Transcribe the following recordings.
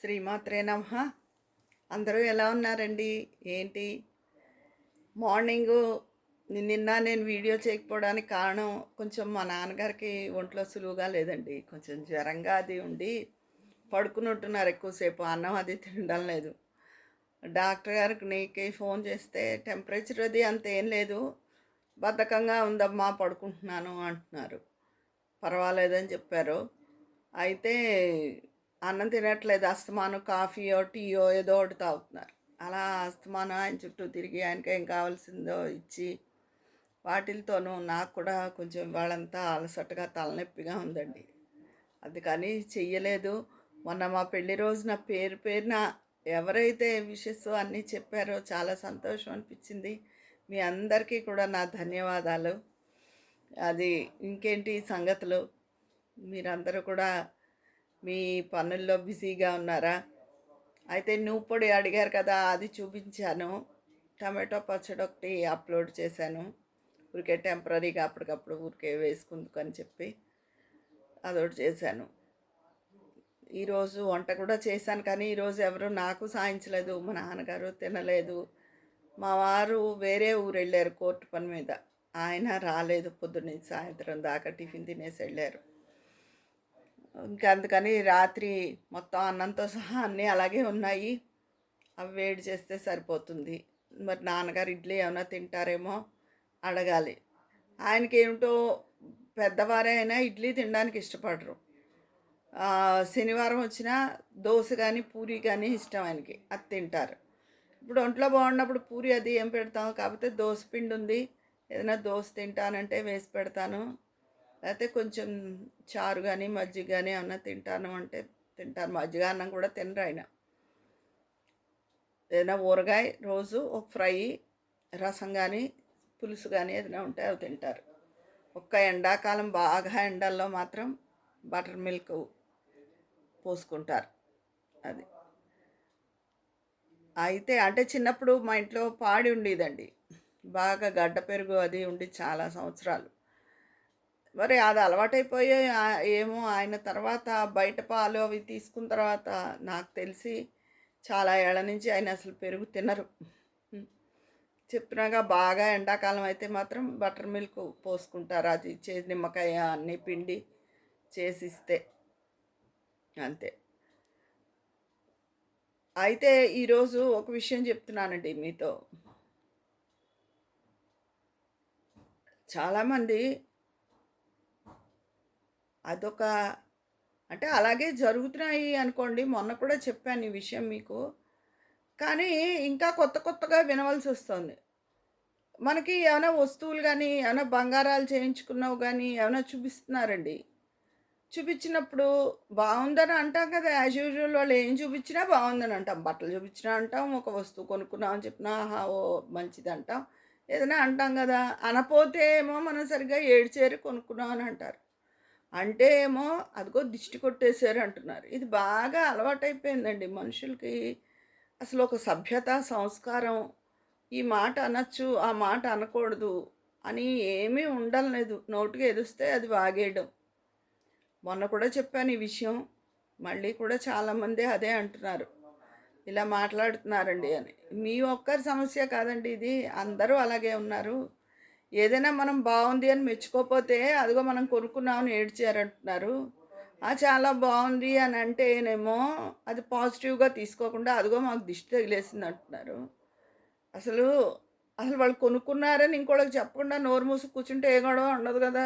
శ్రీమాత్రే నమ. అందరూ ఎలా ఉన్నారండి? ఏంటి? మార్నింగు నిన్న నేను వీడియో చేయకపోవడానికి కారణం కొంచెం మా నాన్నగారికి ఒంట్లో సులువుగా లేదండి. కొంచెం జ్వరంగా అది ఉండి పడుకుని ఉంటున్నారు ఎక్కువసేపు. అన్నం అది తినడం లేదు. డాక్టర్ గారికి నీకు ఫోన్ చేస్తే టెంపరేచర్ అది అంత ఏం లేదు. బద్ధకంగా ఉందమ్మా పడుకుంటున్నాను అంటున్నారు. పర్వాలేదని చెప్పారు. అయితే అన్నం తినట్లేదు. అస్తమానం కాఫీయో టీయో ఏదో ఒకటి తాగుతున్నారు. అలా అస్తమానం ఆయన చుట్టూ తిరిగి ఆయనకి ఏం కావాల్సిందో ఇచ్చి వాటిలతోనూ నాకు కూడా కొంచెం వాళ్ళంతా అలసటగా తలనొప్పిగా ఉందండి. అది కానీ చెయ్యలేదు. మొన్న మా పెళ్ళి రోజున పేరు పేరున ఎవరైతే విషెస్ అన్నీ చెప్పారో చాలా సంతోషం అనిపించింది. మీ అందరికీ కూడా నా ధన్యవాదాలు. అది ఇంకేంటి సంగతులు? మీరందరూ కూడా మీ పనుల్లో బిజీగా ఉన్నారా? అయితే నువ్వు పొడి అడిగారు కదా అది చూపించాను. టమాటో పచ్చడి ఒకటి అప్లోడ్ చేశాను. ఊరికే టెంపరీగా అప్పటికప్పుడు ఊరికే వేసుకుందుకని చెప్పి అదొకటి చేశాను. ఈరోజు వంట కూడా చేశాను కానీ ఈరోజు ఎవరు నాకు సాయించలేదు మా నాన్నగారు తినలేదు. మా వారు వేరే ఊరు వెళ్ళారు కోర్టు పని మీద. ఆయన రాలేదు పొద్దున్నే సాయంత్రం దాకా టిఫిన్ తినేసి వెళ్ళారు. ఇంకా అందుకని రాత్రి మొత్తం అన్నంతో సహా అన్నీ అలాగే ఉన్నాయి. అవి వేడి చేస్తే సరిపోతుంది. మరి నాన్నగారు ఇడ్లీ ఏమైనా తింటారేమో అడగాలి. ఆయనకి ఏమిటో పెద్దవారే అయినా ఇడ్లీ తినడానికి ఇష్టపడరు. శనివారం వచ్చినా దోశ కానీ పూరి కానీ ఇష్టం ఆయనకి. అది తింటారు. ఇప్పుడు ఒంట్లో బాగున్నప్పుడు పూరి అది ఏం పెడతాం? కాకపోతే దోశ పిండి ఉంది. ఏదైనా దోశ తింటానంటే వేసి పెడతాను. లేకపోతే కొంచెం చారు కానీ మజ్జిగ కానీ ఏమన్నా తింటాను అంటే తింటాను. మజ్జిగ అన్నం కూడా తినరు ఆయన. ఏదైనా ఊరగాయ రోజు ఒక ఫ్రై రసం కానీ పులుసు కానీ ఏదైనా ఉంటే అవి తింటారు. ఒక్క ఎండాకాలం బాగా ఎండల్లో మాత్రం బటర్ మిల్క్ పోసుకుంటారు అది. అయితే అంటే చిన్నప్పుడు మా ఇంట్లో పాడి ఉండేదండి. బాగా గడ్డ పెరుగు అది ఉండి చాలా సంవత్సరాలు. మరి అది అలవాటైపోయి ఏమో ఆయన తర్వాత బయట పాలు అవి తీసుకున్న తర్వాత నాకు తెలిసి చాలా ఏళ్ళ నుంచి ఆయన అసలు పెరుగు తినరు. చెప్పినాగా బాగా ఎండాకాలం అయితే మాత్రం బటర్ మిల్క్ పోసుకుంటారు. అది చేసి నిమ్మకాయ అన్ని పిండి చేసిస్తే. అంతే. అయితే ఈరోజు ఒక విషయం చెప్తున్నానండి మీతో. చాలామంది అదొక అంటే అలాగే జరుగుతున్నాయి అనుకోండి. మొన్న కూడా చెప్పాను ఈ విషయం మీకు. కానీ ఇంకా కొత్త కొత్తగా వినవలసి వస్తుంది. మనకి ఏమైనా వస్తువులు కానీ ఏమైనా బంగారాలు చేయించుకున్నావు కానీ ఏమైనా చూపిస్తున్నారండి? చూపించినప్పుడు బాగుందని అంటాం కదా. యాజ్ యూజువల్ వాళ్ళు ఏం చూపించినా బాగుందని అంటాం. బట్టలు చూపించినా అంటాం. ఒక వస్తువు కొనుక్కున్నామని చెప్పినా ఆహా ఓ మంచిది అంటాం. ఏదైనా అంటాం కదా. అనపోతే ఏమో మనం సరిగ్గా ఏడ్చేరి కొనుక్కున్నాం అని అంటారు. అంటే ఏమో అదిగో దిష్టి కొట్టేశారు అంటున్నారు. ఇది బాగా అలవాటైపోయిందండి మనుషులకి. అసలు ఒక సభ్యత సంస్కారం ఈ మాట అనొచ్చు ఆ మాట అనకూడదు అని ఏమీ ఉండలేదు. నోటుకి ఎదుస్తే అది వాగేయడం. మొన్న కూడా చెప్పాను ఈ విషయం. మళ్ళీ కూడా చాలామంది అదే అంటున్నారు. ఇలా మాట్లాడుతున్నారండి అని. మీ ఒక్కరి సమస్య కాదండి ఇది. అందరూ అలాగే ఉన్నారు. ఏదైనా మనం బాగుంది అని మెచ్చుకోకపోతే అదిగో మనం కొనుక్కున్నామని ఏడ్చారంటున్నారు. ఆ చాలా బాగుంది అని అంటే ఏనేమో అది పాజిటివ్గా తీసుకోకుండా అదిగో మాకు దిష్టి తగిలేసింది అంటున్నారు అసలు అసలు వాళ్ళు కొనుక్కున్నారని ఇంకోళ్ళకి చెప్పకుండా నోరు మూసి కూర్చుంటే ఏ గొడవ ఉండదు కదా.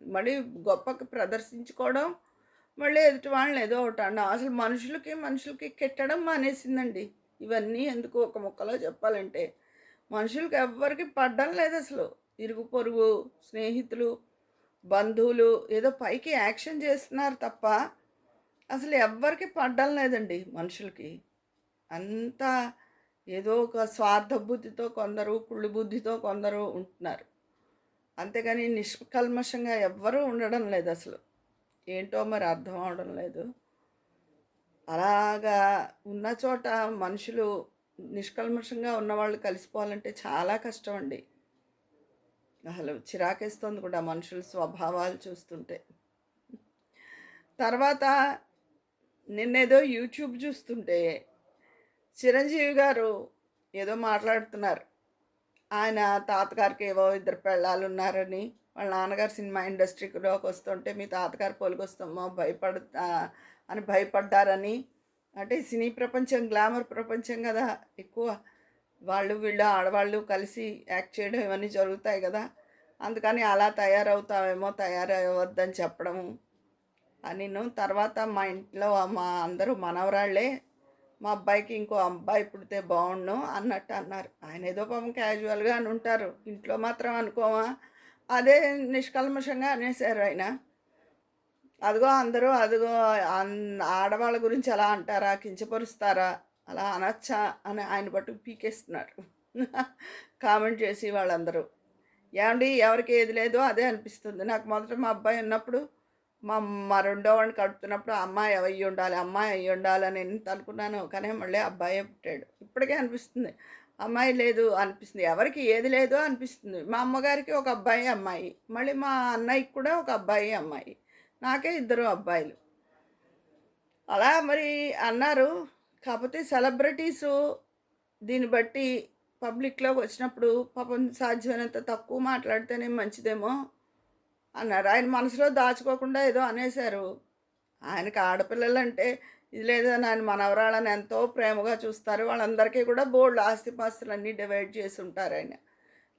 మళ్ళీ గొప్పకి ప్రదర్శించుకోవడం మళ్ళీ ఎదుటి వాళ్ళని ఏదో ఒకటి అనడం అసలు మనుషులకి మనుషులకి కెట్టడం మానేసిందండి. ఇవన్నీ ఎందుకు ఒక ముక్కలో చెప్పాలంటే మనుషులకి ఎవ్వరికి పడ్డం లేదు అసలు. ఇరుగు పొరుగు స్నేహితులు బంధువులు ఏదో పైకి యాక్షన్ చేస్తున్నారు తప్ప అసలు ఎవ్వరికి పడ్డం లేదండి మనుషులకి. అంతా ఏదో ఒక స్వార్థ బుద్ధితో కొందరు కుళ్ళు బుద్ధితో కొందరు ఉంటున్నారు. అంతేగాని నిష్కల్మషంగా ఎవ్వరూ ఉండడం లేదు అసలు. ఏంటో మరి అర్థం అవడం లేదు. అలాగా ఉన్న చోట మనుషులు నిష్కల్మషంగా ఉన్నవాళ్ళు కలిసిపోవాలంటే చాలా కష్టం అండి. అసలు చిరాకేస్తుంది కూడా మనుషుల స్వభావాలు చూస్తుంటే. తర్వాత నిన్నేదో యూట్యూబ్ చూస్తుంటే చిరంజీవి గారు ఏదో మాట్లాడుతున్నారు. ఆయన తాతగారికి ఏవో ఇద్దరు పెళ్ళాలు ఉన్నారని వాళ్ళ నాన్నగారు సినిమా ఇండస్ట్రీలోకి వస్తుంటే మీ తాతగారు పోలికొస్తామో భయపడ అని భయపడ్డారని. అంటే సినీ ప్రపంచం గ్లామర్ ప్రపంచం కదా ఎక్కువ. వాళ్ళు వీళ్ళు ఆడవాళ్ళు కలిసి యాక్ట్ చేయడం ఇవన్నీ జరుగుతాయి కదా. అందుకని అలా తయారవుతావేమో తయారవద్దని చెప్పడము. అని తర్వాత మా ఇంట్లో మా అందరూ మనవరాళ్ళే మా అబ్బాయికి ఇంకో అబ్బాయి పుడితే బాగుండు అన్నట్టు అన్నారు. ఆయన ఏదో పాపం క్యాజువల్గా అని ఉంటారు. ఇంట్లో మాత్రం అనుకోమా? అదే నిష్కల్మషంగా అనేసారు ఆయన. అదిగో అందరూ అదిగో అన్- ఆడవాళ్ళ గురించి అలా అంటారా? కించపరుస్తారా? అలా అనొచ్చా అని ఆయన బట్టు పీకేస్తున్నారు. కామెంట్ చేసి వాళ్ళందరూ. ఏమండి ఎవరికి ఏది లేదో అదే అనిపిస్తుంది. నాకు మొదట మా అబ్బాయి ఉన్నప్పుడు మా మా రెండో వాడిని కడుపుతున్నప్పుడు అమ్మాయి అయ్యి ఉండాలి అమ్మాయి అయ్యి ఉండాలి అని ఎంత అనుకున్నాను కానీ మళ్ళీ అబ్బాయే పుట్టాడు. ఇప్పటికే అనిపిస్తుంది. అమ్మాయి లేదు అనిపిస్తుంది. ఎవరికి ఏది లేదో అనిపిస్తుంది. మా అమ్మగారికి ఒక అబ్బాయి అమ్మాయి. మళ్ళీ మా అన్నయ్యకి కూడా ఒక అబ్బాయి అమ్మాయి. నాకే ఇద్దరు అబ్బాయిలు. అలా మరి అన్నారు. కాకపోతే సెలబ్రిటీస్ దీన్ని బట్టి పబ్లిక్లోకి వచ్చినప్పుడు పాపం సాధ్యమైనంత తక్కువ మాట్లాడితేనే మంచిదేమో అన్నారు. ఆయన మనసులో దాచుకోకుండా ఏదో అనేశారు. ఆయనకి ఆడపిల్లలు అంటే ఇది లేదని ఆయన మనవరాళ్ళని ఎంతో ప్రేమగా చూస్తారు. వాళ్ళందరికీ కూడా బోల్డ్ ఆస్తిపాస్తులన్నీ డివైడ్ చేసి ఉంటారు ఆయన.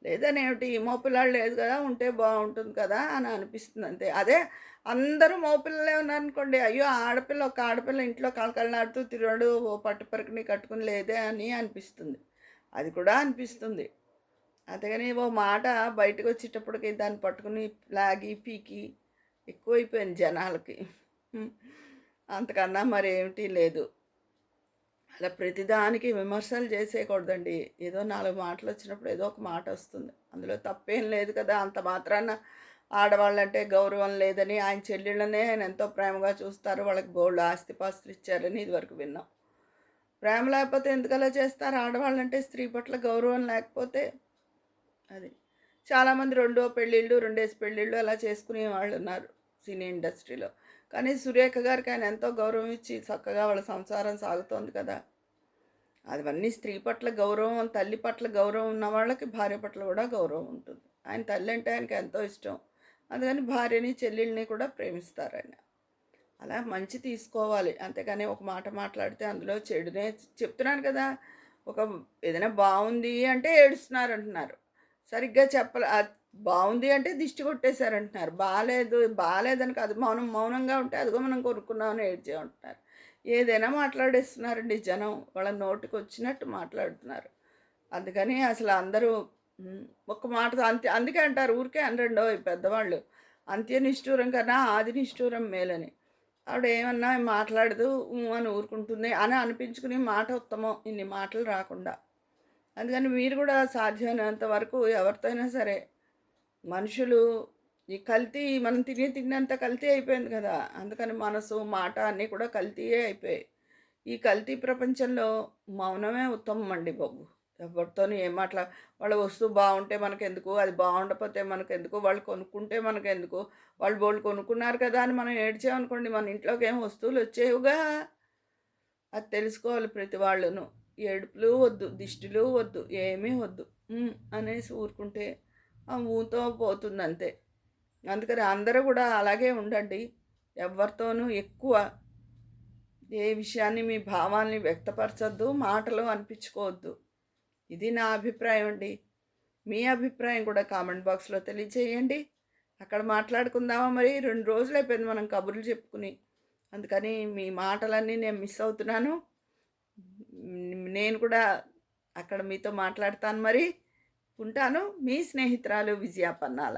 లేదని ఈ మోపిల్లాడు లేదు కదా ఉంటే బాగుంటుంది కదా అని అనిపిస్తుంది అంతే. అదే అందరూ మోపిల్లలే ఉన్నారనుకోండి అయ్యో ఆడపిల్ల ఒక ఆడపిల్ల ఇంట్లో కళకళలాడుతూ తిరగడు ఓ పట్టుపరకని కట్టుకుని లేదే అని అనిపిస్తుంది. అది కూడా అనిపిస్తుంది. అంతేగాని ఓ మాట బయటకు వచ్చేటప్పటికి దాన్ని పట్టుకుని లాగి పీకి ఎక్కువైపోయింది జనాలకి. అంతకన్నా మరి లేదు. అలా ప్రతిదానికి విమర్శలు చేసేయకూడదండి. ఏదో నాలుగు మాటలు వచ్చినప్పుడు ఏదో ఒక మాట వస్తుంది. అందులో తప్పేం లేదు కదా! అంత మాత్రాన ఆడవాళ్ళంటే గౌరవం లేదని ఆయన చెల్లెళ్ళనే ఆయన ఎంతో ప్రేమగా చూస్తారు వాళ్ళకి బోల్డ్ ఆస్తిపాస్తులు ఇచ్చారని ఇదివరకు విన్నాం. ప్రేమ లేకపోతే ఎందుకలా చేస్తారు? ఆడవాళ్ళంటే స్త్రీ పట్ల గౌరవం లేకపోతే అది. చాలామంది రెండో పెళ్ళిళ్ళు రెండేసి పెళ్ళిళ్ళు అలా చేసుకునే వాళ్ళు ఉన్నారు సినీ ఇండస్ట్రీలో. కానీ సురేఖ గారికి ఆయన ఎంతో గౌరవం ఇచ్చి చక్కగా వాళ్ళ సంసారం సాగుతోంది కదా. అవన్నీ స్త్రీ పట్ల గౌరవం తల్లి పట్ల గౌరవం ఉన్న వాళ్ళకి భార్య పట్ల కూడా గౌరవం ఉంటుంది. ఆయన తల్లి అంటే ఆయనకి ఎంతో ఇష్టం. అందుకని భార్యని చెల్లెల్ని కూడా ప్రేమిస్తారు ఆయన. అలా మంచి తీసుకోవాలి. అంతేగాని ఒక మాట మాట్లాడితే అందులో చెడునే చెప్తున్నాను కదా. ఒక ఏదైనా బాగుంది అంటే ఏడుస్తున్నారు అంటున్నారు. సరిగ్గా చెప్పలే బాగుంది అంటే దిష్టి కొట్టేశారంటున్నారు. బాగాలేదు బాగాలేదని కాదు మౌనం మౌనంగా ఉంటే అదిగో మనం కొనుక్కున్నామని ఏడ్చే ఉంటున్నారు. ఏదైనా మాట్లాడేస్తున్నారండి జనం వాళ్ళ నోటికి వచ్చినట్టు మాట్లాడుతున్నారు. అందుకని అసలు అందరూ ఒక్క మాట అంతే అందుకే అంటారు ఊరికే అనరండో ఈ పెద్దవాళ్ళు. అంత్య నిష్ఠూరం కన్నా ఆది నిష్ఠూరం మేలని. ఆవిడ ఏమన్నా మాట్లాడదు అని ఊరుకుంటుంది అని అనిపించుకుని మాట ఉత్తమం ఇన్ని మాటలు రాకుండా. అందుకని మీరు కూడా సాధ్యమైనంత వరకు ఎవరితో అయినా సరే మనుషులు ఈ కల్తీ మనం తినే తిన్నంత కల్తీ అయిపోయింది కదా. అందుకని మనసు మాట అన్నీ కూడా కల్తీయే అయిపోయాయి. ఈ కల్తీ ప్రపంచంలో మౌనమే ఉత్తమం అండి బాబు. ఎవరితోని ఏం మాట్లా వాళ్ళ వస్తువు బాగుంటే మనకెందుకు అది బాగుండకపోతే మనకెందుకు వాళ్ళు కొనుక్కుంటే మనకెందుకు వాళ్ళు బోళ్ళు కొనుక్కున్నారు కదా అని మనం ఏడ్చామనుకోండి మన ఇంట్లోకి ఏం వస్తువులు వచ్చేవుగా? అది తెలుసుకోవాలి ప్రతి వాళ్ళను. ఏడుపులు వద్దు దిష్టిలు వద్దు ఏమీ వద్దు. అనేసి ఊరుకుంటే ఊతో పోతుంది అంతే అందుకని అందరూ కూడా అలాగే ఉండండి. ఎవరితోనూ ఎక్కువ ఏ విషయాన్ని మీ భావాల్ని వ్యక్తపరచొద్దు మాటలు అనిపించుకోవద్దు. ఇది నా అభిప్రాయం అండి. మీ అభిప్రాయం కూడా కామెంట్ బాక్స్లో తెలియచేయండి అక్కడ మాట్లాడుకుందామా మరి? రెండు రోజులు అయిపోయింది మనం కబుర్లు చెప్పుకుని. అందుకని మీ మాటలన్నీ నేను మిస్ అవుతున్నాను. నేను కూడా అక్కడ మీతో మాట్లాడతాను మరి. ఉంటాను. మీ స్నేహితురాలు విజయా పన్నాల.